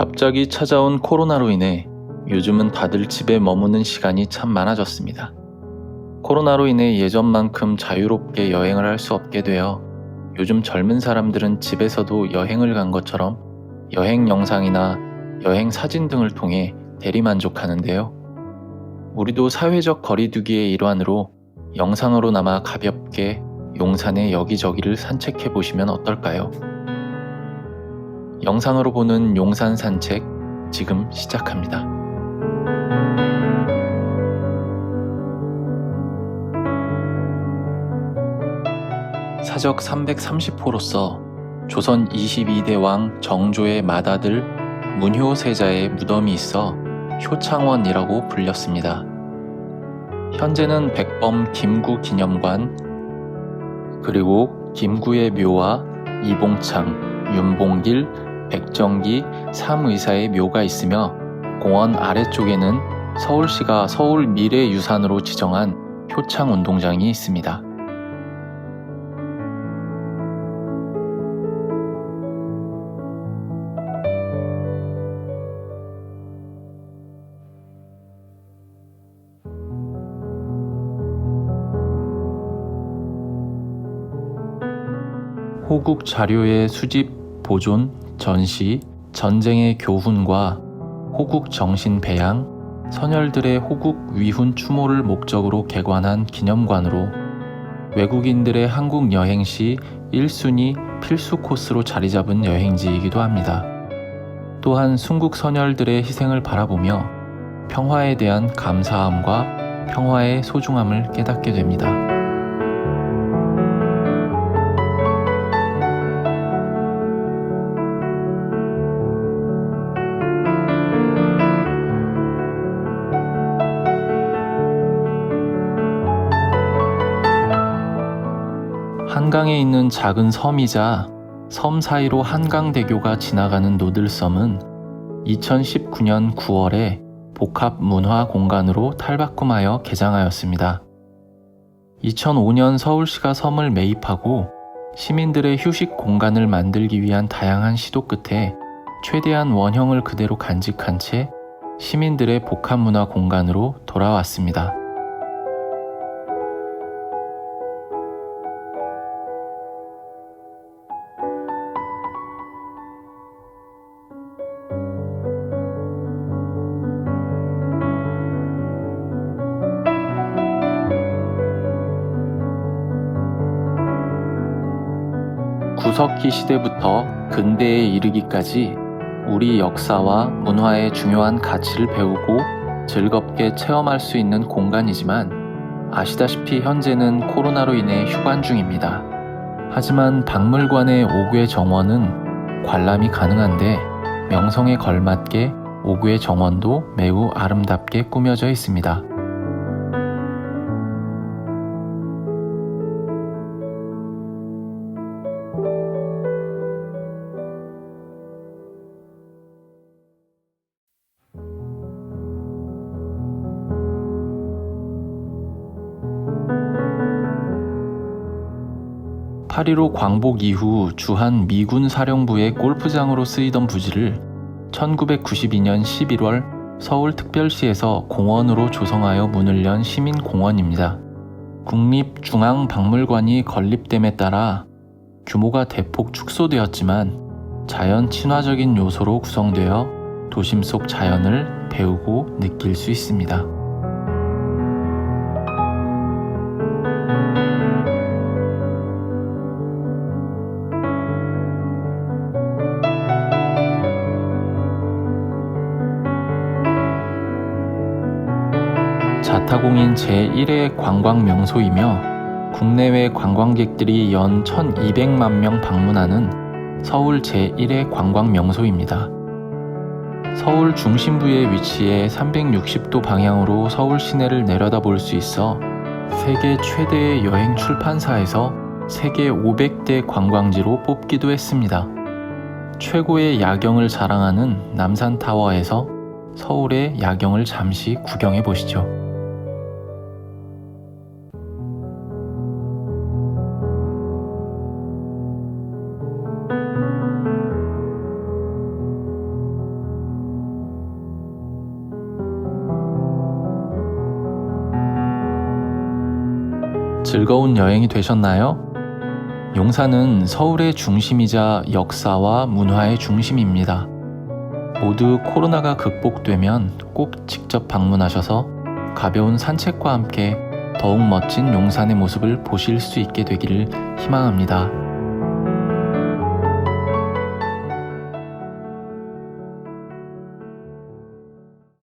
갑자기 찾아온 코로나로 인해 요즘은 다들 집에 머무는 시간이 참 많아졌습니다. 코로나로 인해 예전만큼 자유롭게 여행을 할 수 없게 되어 요즘 젊은 사람들은 집에서도 여행을 간 것처럼 여행 영상이나 여행 사진 등을 통해 대리만족하는데요. 우리도 사회적 거리두기의 일환으로 영상으로나마 가볍게 용산의 여기저기를 산책해 보시면 어떨까요? 영상으로 보는 용산 산책 지금 시작합니다. 사적 330호로서 조선 22대 왕 정조의 맏아들 문효세자의 무덤이 있어 효창원이라고 불렸습니다. 현재는 백범 김구 기념관 그리고 김구의 묘와 이봉창, 윤봉길, 백정기 3의사의 묘가 있으며 공원 아래쪽에는 서울시가 서울 미래유산으로 지정한 효창 운동장이 있습니다. 호국 자료의 수집, 보존, 전시, 전쟁의 교훈과 호국 정신 배양, 선열들의 호국 위훈 추모를 목적으로 개관한 기념관으로 외국인들의 한국 여행 시 1순위 필수 코스로 자리 잡은 여행지이기도 합니다. 또한 순국 선열들의 희생을 바라보며 평화에 대한 감사함과 평화의 소중함을 깨닫게 됩니다. 한강에 있는 작은 섬이자 섬 사이로 한강대교가 지나가는 노들섬은 2019년 9월에 복합 문화 공간으로 탈바꿈하여 개장하였습니다. 2005년 서울시가 섬을 매입하고 시민들의 휴식 공간을 만들기 위한 다양한 시도 끝에 최대한 원형을 그대로 간직한 채 시민들의 복합 문화 공간으로 돌아왔습니다. 구석기 시대부터 근대에 이르기까지 우리 역사와 문화의 중요한 가치를 배우고 즐겁게 체험할 수 있는 공간이지만 아시다시피 현재는 코로나로 인해 휴관 중입니다. 하지만 박물관의 옥외 정원은 관람이 가능한데 명성에 걸맞게 옥외 정원도 매우 아름답게 꾸며져 있습니다. 파리로 광복 이후 주한 미군 사령부의 골프장으로 쓰이던 부지를 1992년 11월 서울특별시에서 공원으로 조성하여 문을 연 시민공원입니다. 국립중앙박물관이 건립됨에 따라 규모가 대폭 축소되었지만 자연 친화적인 요소로 구성되어 도심 속 자연을 배우고 느낄 수 있습니다. 자타공인 제1회 관광 명소이며 국내외 관광객들이 연 1200만 명 방문하는 서울 제1회 관광 명소입니다. 서울 중심부에 위치해 360도 방향으로 서울 시내를 내려다볼 수 있어 세계 최대의 여행 출판사에서 세계 500대 관광지로 뽑기도 했습니다. 최고의 야경을 자랑하는 남산타워에서 서울의 야경을 잠시 구경해 보시죠. 즐거운 여행이 되셨나요? 용산은 서울의 중심이자 역사와 문화의 중심입니다. 모두 코로나가 극복되면 꼭 직접 방문하셔서 가벼운 산책과 함께 더욱 멋진 용산의 모습을 보실 수 있게 되기를 희망합니다.